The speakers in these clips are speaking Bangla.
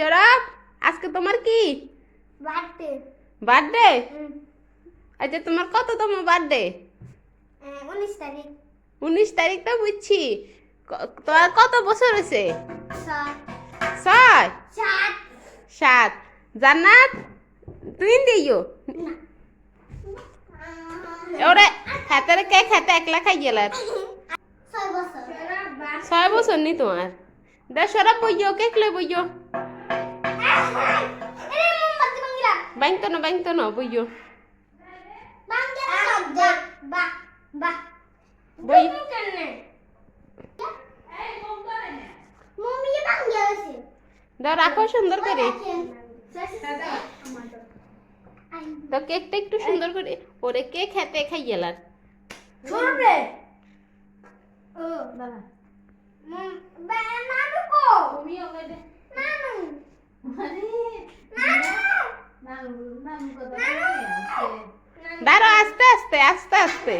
সৌরভ আজকে তোমার কি? বার্থডে। বার্থডে? আচ্ছা তোমার কততম বার্থডে? উনিশ তারিখ। উনিশ তারিখ তো বুঝছি। তোমার কত বছর হয়েছে? ছয়। সাত। সাত। জান্নাত? তুই দিও ওরে হাতের কে খেতে একলা খাই গেলার ছয় বছর। নি তোমার? দে সৌরভ বইও কেক লই বইও শব্দ বা বা বই দাও রাখো সুন্দর করে তো কেকটা একটু সুন্দর করে ওরে কে খেতে খাই গেলার ও বাবা দাঁড়ো আস্তে আস্তে আস্তে আস্তে।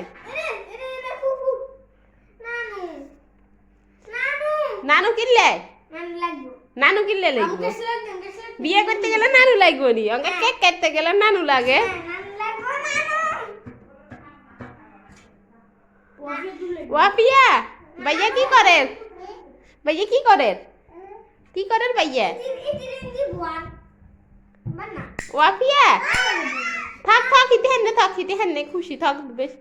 নানু কিনলে? নানু কিনলে লাগবে। বিয়ে করতে গেলে নানু লাগবে নি। অঙ্কে কেক কাটতে গেলে নানু লাগে। ওয়াফিয়া, ভাইয়া কি করে ভাইয়া কি করে কি করে ভাইয়া? ইতিরিঙ্গি ওয়াফিয়া? থাক থাক, ইতে হেনে থাক, ইতে হেনে খুশি থাক, বেশ।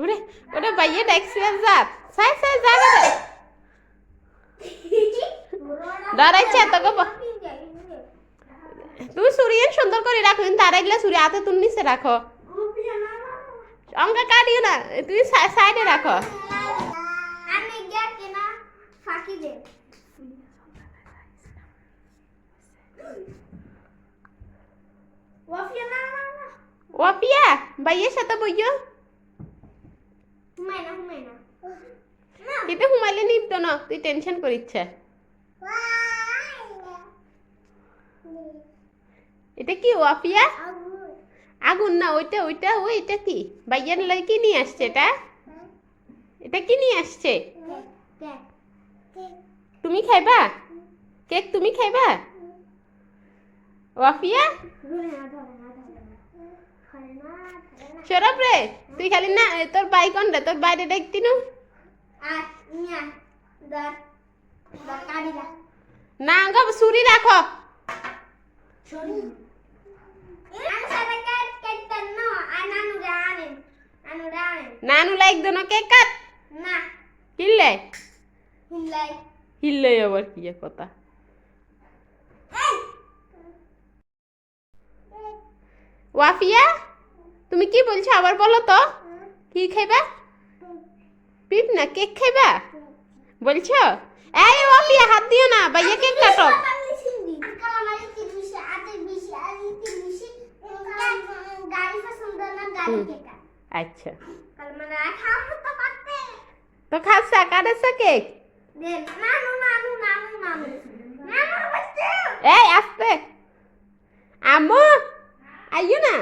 ওরে ওরে ভাইয়া ডাকছিলাম যাত সাই সাই যা দাঁড়াইছে তোকে তুমি সুরিয়েন সুন্দর করে রাখো, কিন্তু তারা এগুলা সুরি হাতে তুমি নিচে রাখো। অঙ্কা কাটিও না, তুমি সাইডে রাখো। ফাঁকি দে ওয়াফিয়া না না না। ওয়াফিয়া ভাইয়ের সাথে বইও হুমাই না হুমাই না। না। এতে হুমাইলে নিবতো না তুই টেনশন করিচ্ছে এটা কি ওয়াফিয়া? আগুন না ওইটা ওইটা ওই এটা কি? ভাইয়ার লাগে কি নিয়ে আসছে এটা? এটা কি নিয়ে আসছে? তুমি খাইবা? কেক তুমি খাইবা? ওয়াফিয়া? সরব রে, তুই খালি না তোর বাইক অন রে? তোর বাইরে দেখতি নু না অঙ্কা সুরি রাখো। নানু লাইক দোনো কেক কাট। কিনলে? হিললে আবার কি কথা? ওয়াফিয়া তুমি কি বলছো? আবার বলো তো। কি খাইবা? পিপ না কেক খাইবা? বলছো? এই ওয়াফিয়া হাত দিও না ভাইয়া কেক কাটো। আচ্ছা। তো খাচ্ছা কাটেছে কেক? এই, আস্তে। আম্মু আইও না।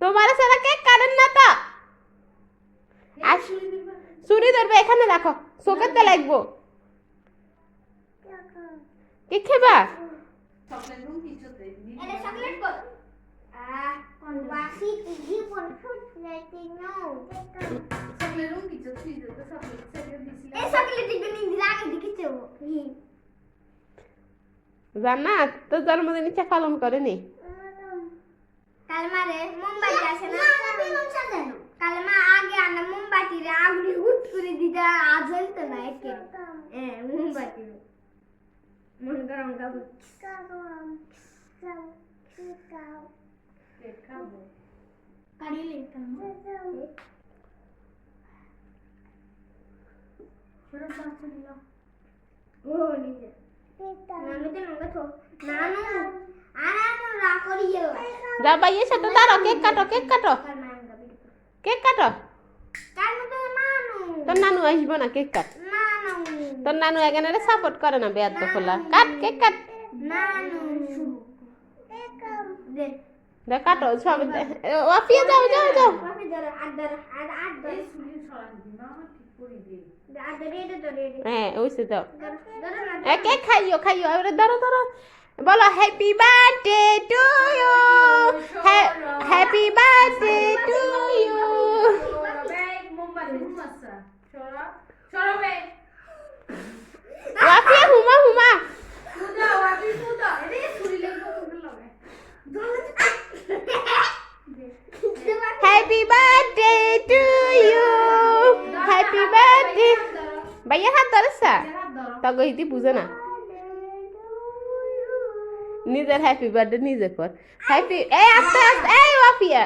তোমার সারা কেক কাটেন না তো। চুরি ধরবে, এখানে রাখো। চোখেতে লাগবো। pun food rating জান্নাত তোর জন্মদিন ইচ্ছা পালন করেনি? কালমারে মোমবাতি আছে না? বেলুন সাজানো কালমা আগে আনা মোমবাতি রে আগুনে হুট করে দিতে আর জ্বলতো না একে। হ্যাঁ মোমবাতি মন গরম কাবু কাড়িলে ও নানু আরাম রা করিও যা সাথে দাঁড়াও কেক কাটো কেক কাটো কেক কাটো তো নানু তোর নানু আসব না কেক কাট নানু তোর নানু এখানে সাপোর্ট করে না বেয়ার তো খোলা কাট কেক কাট নানু দে দে কাটো সব যাও যাও যাও হ্যাঁ ওইসে তো ধরো না এ কেক খাইও খাইও এবারে ধরো ধরো। বলো happy birthday to you happy birthday to you Wafia Huma Huma. Happy ভাইয়া হাত ধরেছা তগো ইতি বুঝে না। নিজের হ্যাপি বার্থডে নিজে কর হ্যাপি এই আস্তে আস্তে এই ওয়াফিয়া।